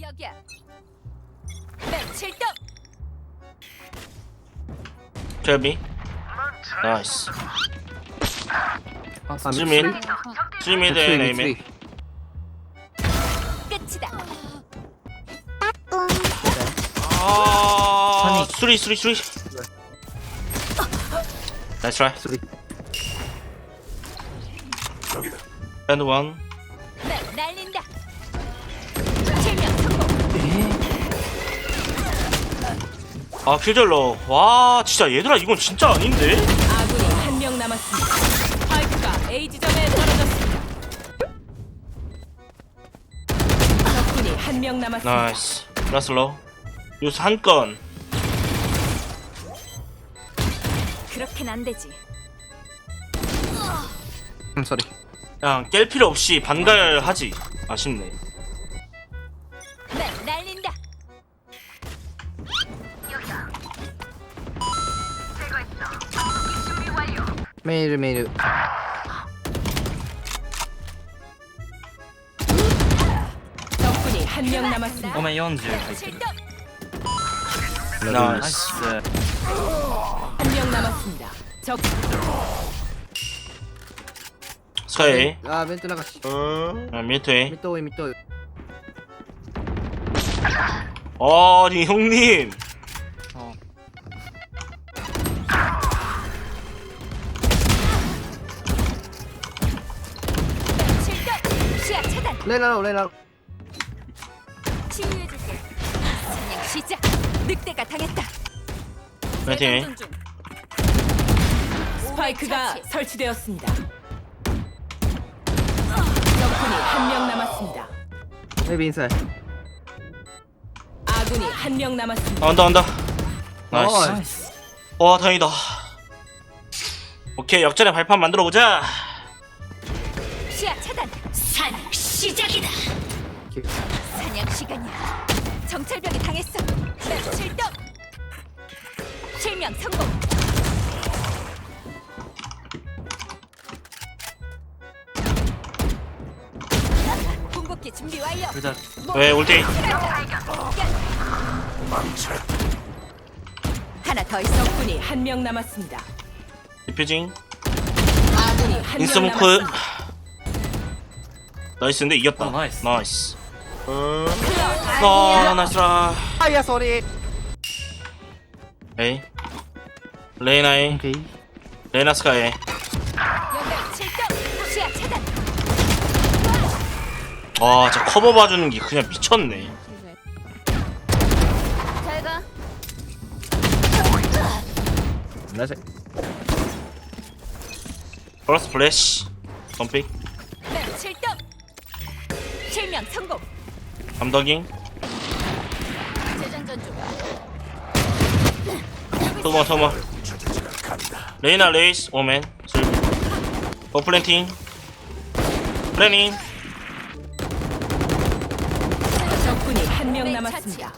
여기야. 네, 칠동. 켈비 나이스. 아, 지민. 지민 대 네이민 끝이다. 아 수리 수리 수리. 나이스 트라이 밴드 원 네, 날린다. 아 퓨절러 와 진짜 얘들아 이건 진짜 아닌데 아군이 한 명 남았습니다. 스파이크가 A 지점에 떨어졌습니다. 적군이 한 명 남았습니다. 나이스 라슬러 요스 한건 그렇게는 안 되지. 음 소리 그냥 깰 필요 없이 반갈하지 아쉽네 네, 메이르 메이르 덕분이 한 명 남았습니다. 오메 연주 나이스. 한 명 남았습니다. 적 서이 아 멘트 나갔어? 아, 미투이. 밑도 밑도 어, 니 형님. 레나로 레나로 치유해줄게. 사냥 시작. 늑대가 당했다. 화이팅. 스파이크가 처치. 설치되었습니다. 적군이 한 명 남았습니다. 헤비 인사 아군이 한 명 남았습니다. 아, 온다 온다. 나이스. 와 다행이다. 오케이 역전의 발판 만들어 보자. 시작이다. 사냥 시간이야. 정찰병이 당했어. 나 출동. 실명 성공. 궁극기 준비 완료. 그자 뭐 네, 왜 올때 하나 더 있어. 군이 한 명 남았습니다. 디퓨징 인스모크 나이스 근데? 이겼다. 어, 나이스. 나이스. 아 나이스라. 아야 소리 에이 레이나이 오케이 레이나 스카이. 시야 차단. 와저 커버 봐주는 게 그냥 미쳤네. 잘 가. 나이스. 플러스 플래시 칠동. 실명 성공. 재장전 중. 토마 토마 레이나 레이스 오멘 슬 어플랜팅 플래닝 적군이 한명 네, 남았습니다.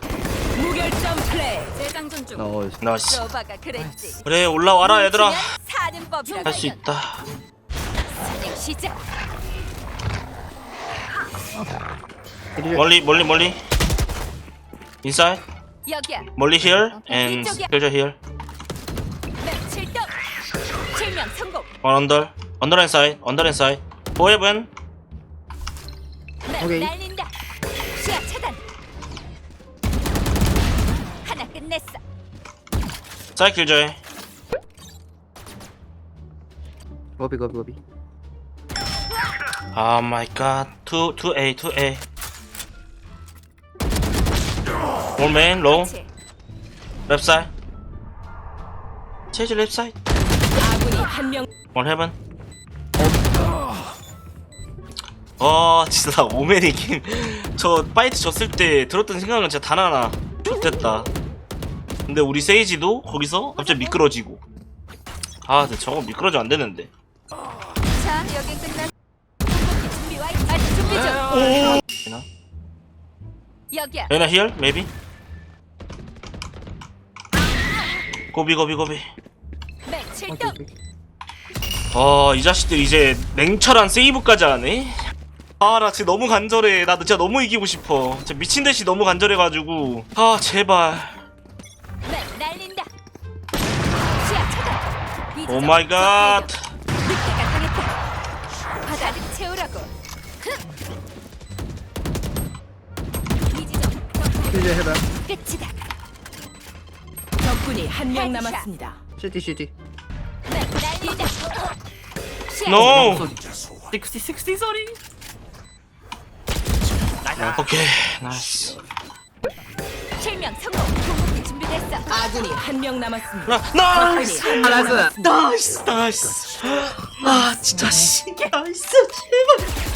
무결점 플레이. 재장전 중. 나이스 나이스 저바가 그랬지. 그래 올라와라 얘들아 사는 법이라. 할수 있다 시작. 멀리 멀리 멀리 인사이드 여기야. 멀리 here and. 킬저 here 네, 칠동. 실명 성공. one under under and side under and side four heaven 네, 오케이. 날린다. 시야 차단. 하나 끝냈어. side 킬저에 고비 고비 고비 Oh my god. 2 2A 2A. One man low. 그렇지. Left side. 체즈 left side. 아군이 한 명. One heaven. 어 진짜 나 오맨이 김저 파이트 졌을 때 들었던 생각은 진짜 단 하나 좋됐다 근데 우리 세이지도 거기서 갑자기 미끄러지고 아 근데 저거 미끄러지면 안 되는데 오? 여기야. 레나 here maybe 고비 고비 고비 네, 칠동. 오케이 오케이 아, 이 자식들 이제 냉철한 세이브까지 하네? 아 나 진짜 너무 간절해 나 진짜 너무 이기고 싶어 진짜 미친 듯이 너무 간절해가지고 아 제발 네, 날린다. 시야 차단. 이오 지점 마이 갓 늑대가 당했다. 가득 채우라고. 이 지점 CT heaven. 끝이다. 적군이 한 명 남았습니다. CT CT. 네, 노60 60 소리 오케이 나이스 실명 성공. 공격기 준비됐어. 아군이 한 명 남았습니다. 나, 나이스 적군이 한명 나이스. 남았습니다. 나이스 나이스 아 진짜 씨 나이스 제발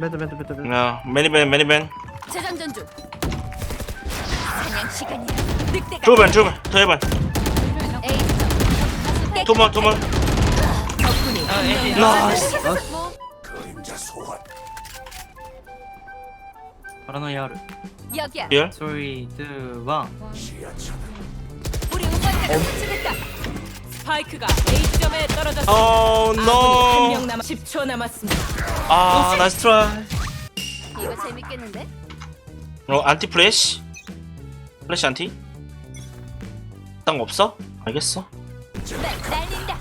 멘트 멘트 멘트 멘트. 야 매니밴 매니밴 재장전 중. 사냥 시간이야. 늑대가 주변 주변 명 에이. 남았습니다. 나이스 뭐 파라노이아 르 여기야. 예? 3 2 1 우리 응원가가 도착했다. 스파이크가 A 지점에 떨어졌습니다. 어 아군이 한명 노. 남았 10초 남았습니다. 아 나이스 트라이 이거 재밌겠는데? 어 안티 플래시 플래시 안티 딴거 없어? 알겠어 네, 날린다.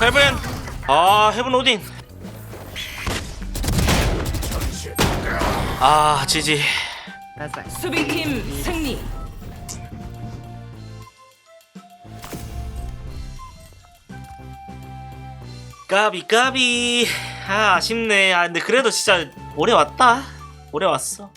헤븐 아 헤븐 오딘 아 지지 It. 수비팀 승리. 까비 까비 아 아쉽네 아 근데 그래도 진짜 오래 왔다 오래 왔어